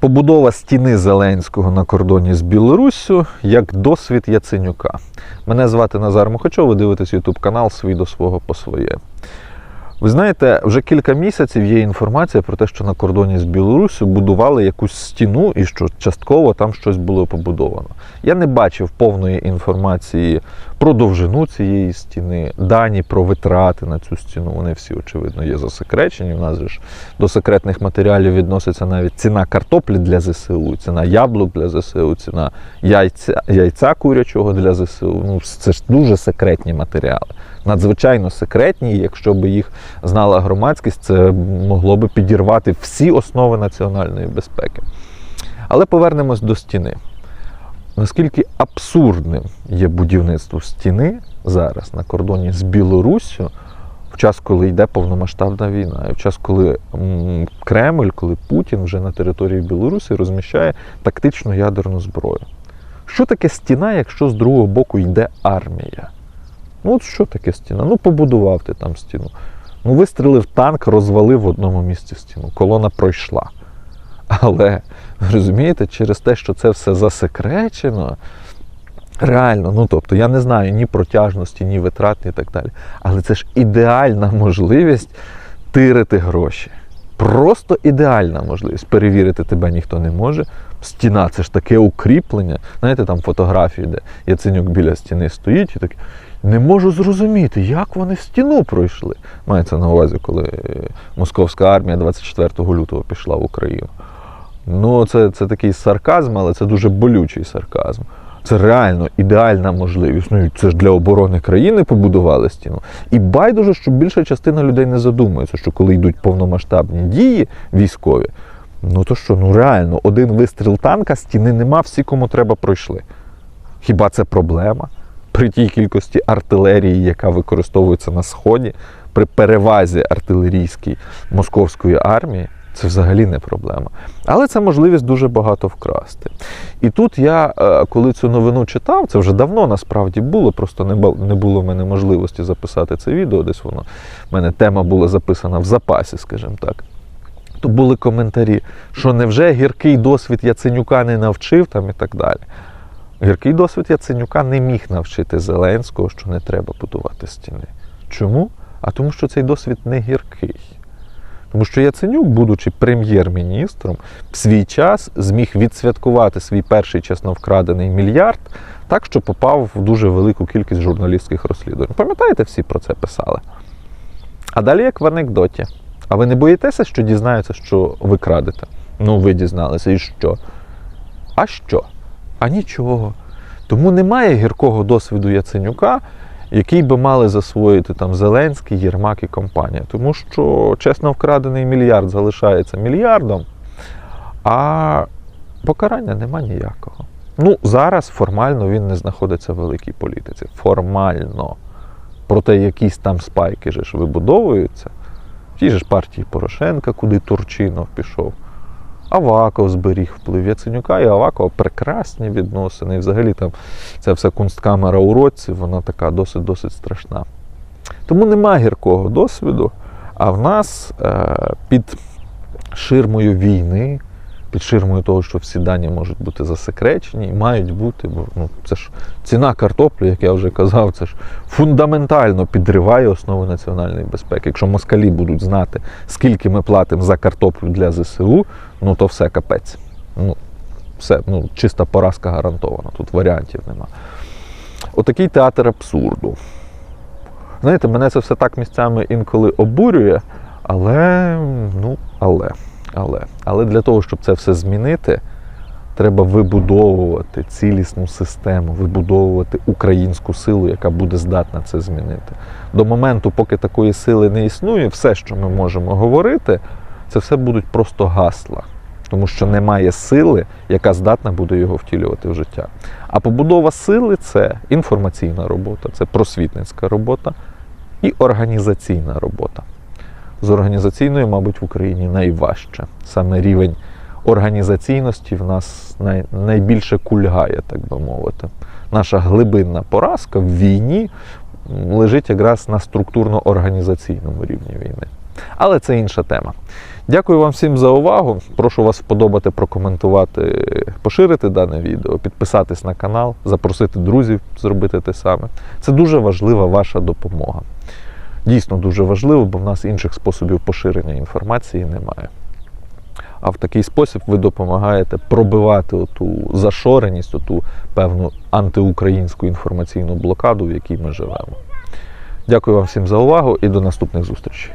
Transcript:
Побудова стіни Зеленського на кордоні з Білоруссю як досвід Яценюка. Мене звати Назар Мухачов, ви дивитесь ютуб канал Свій до свого по своє. Ви знаєте, вже кілька місяців є інформація про те, що на кордоні з Білоруссю будували якусь стіну і що частково там щось було побудовано. Я не бачив повної інформації про довжину цієї стіни, дані про витрати на цю стіну. Вони всі, очевидно, є засекречені. У нас ж до секретних матеріалів відноситься навіть ціна картоплі для ЗСУ, ціна яблук для ЗСУ, ціна яйця, яйця курячого для ЗСУ. Ну, це ж дуже секретні матеріали. Надзвичайно секретні, якщо б їх знала громадськість, це могло би підірвати всі основи національної безпеки. Але повернемось до стіни. Наскільки абсурдним є будівництво стіни зараз на кордоні з Білоруссю в час, коли йде повномасштабна війна, і в час, коли Кремль, коли Путін вже на території Білорусі розміщає тактичну ядерну зброю. Що таке стіна, якщо з другого боку йде армія? Ну, от що таке стіна? Ну, побудував ти там стіну. Ну, вистрілив танк, розвалив в одному місці стіну. Колона пройшла. Але розумієте, через те, що це все засекречено, реально, ну тобто, я не знаю ні протяжності, ні витрат, ні так далі. Але це ж ідеальна можливість тирити гроші. Просто ідеальна можливість. Перевірити тебе ніхто не може. Стіна це ж таке укріплення. Знаєте, там фотографії, де Яценюк біля стіни стоїть і так. Не можу зрозуміти, як вони стіну пройшли. Мається на увазі, коли е, московська армія 24 лютого пішла в Україну. Ну, це, це такий сарказм, але це дуже болючий сарказм. Це реально ідеальна можливість. Ну, це ж для оборони країни побудували стіну. І байдуже, що більша частина людей не задумується, що коли йдуть повномасштабні дії військові, ну то що, ну реально, один вистріл танка, стіни нема, всі, кому треба, пройшли. Хіба це проблема? При тій кількості артилерії, яка використовується на Сході, при перевазі артилерійській московської армії, це взагалі не проблема. Але це можливість дуже багато вкрасти. І тут я, е, коли цю новину читав, це вже давно насправді було, просто не бу- не було в мене можливості записати це відео. Десь воно в мене тема була записана в запасі, скажімо так. То були коментарі, що невже гіркий досвід Яценюка не навчив там і так далі. Гіркий досвід Яценюка не міг навчити Зеленського, що не треба будувати стіни. Чому? А тому, що цей досвід не гіркий. Тому що Яценюк, будучи прем'єр-міністром, в свій час зміг відсвяткувати свій перший чесно вкрадений мільярд так, що попав в дуже велику кількість журналістських розслідувань. Пам'ятаєте, всі про це писали? А далі як в анекдоті. А ви не боїтеся, що дізнаються, що ви крадете? Ну, ви дізналися, і що? А що? А нічого. Тому немає гіркого досвіду Яценюка, який би мали засвоїти там Зеленський, Єрмак і компанія. Тому що чесно вкрадений мільярд залишається мільярдом, а покарання нема ніякого. Ну, зараз формально він не знаходиться в великій політиці. Формально. Проте якісь там спайки ж вибудовуються. Же ж партії Порошенка, куди Турчинов пішов. Аваков зберіг вплив Яценюка і Авакова прекрасні відносини. І взагалі там ця вся кунсткамера уродців, вона така досить-досить страшна. Тому нема гіркого досвіду, а в нас е, під ширмою війни, під ширмою того, що всі дані можуть бути засекречені, і мають бути, бо ну, це ж ціна картоплі, як я вже казав, це ж фундаментально підриває основи національної безпеки. Якщо москалі будуть знати, скільки ми платимо за картоплю для ЗСУ, ну то все капець. Ну, все, ну, чиста поразка гарантована, тут варіантів нема. Отакий театр абсурду. Знаєте, мене це все так місцями інколи обурює, але, ну, але, але, але для того, щоб це все змінити, треба вибудовувати цілісну систему, вибудовувати українську силу, яка буде здатна це змінити. До моменту, поки такої сили не існує, все, що ми можемо говорити, це все будуть просто гасла. Тому що немає сили, яка здатна буде його втілювати в життя. А побудова сили це інформаційна робота, це просвітницька робота і організаційна робота. З організаційною, мабуть, в Україні найважче. Саме рівень організаційності в нас най, найбільше кульгає, так би мовити. Наша глибинна поразка в війні лежить якраз на структурно-організаційному рівні війни. Але це інша тема. Дякую вам всім за увагу. Прошу вас вподобати, прокоментувати, поширити дане відео, підписатись на канал, запросити друзів зробити те саме. Це дуже важлива ваша допомога. Дійсно дуже важливо, бо в нас інших способів поширення інформації немає. А в такий спосіб ви допомагаєте пробивати оту зашореність, оту певну антиукраїнську інформаційну блокаду, в якій ми живемо. Дякую вам всім за увагу і до наступних зустрічей.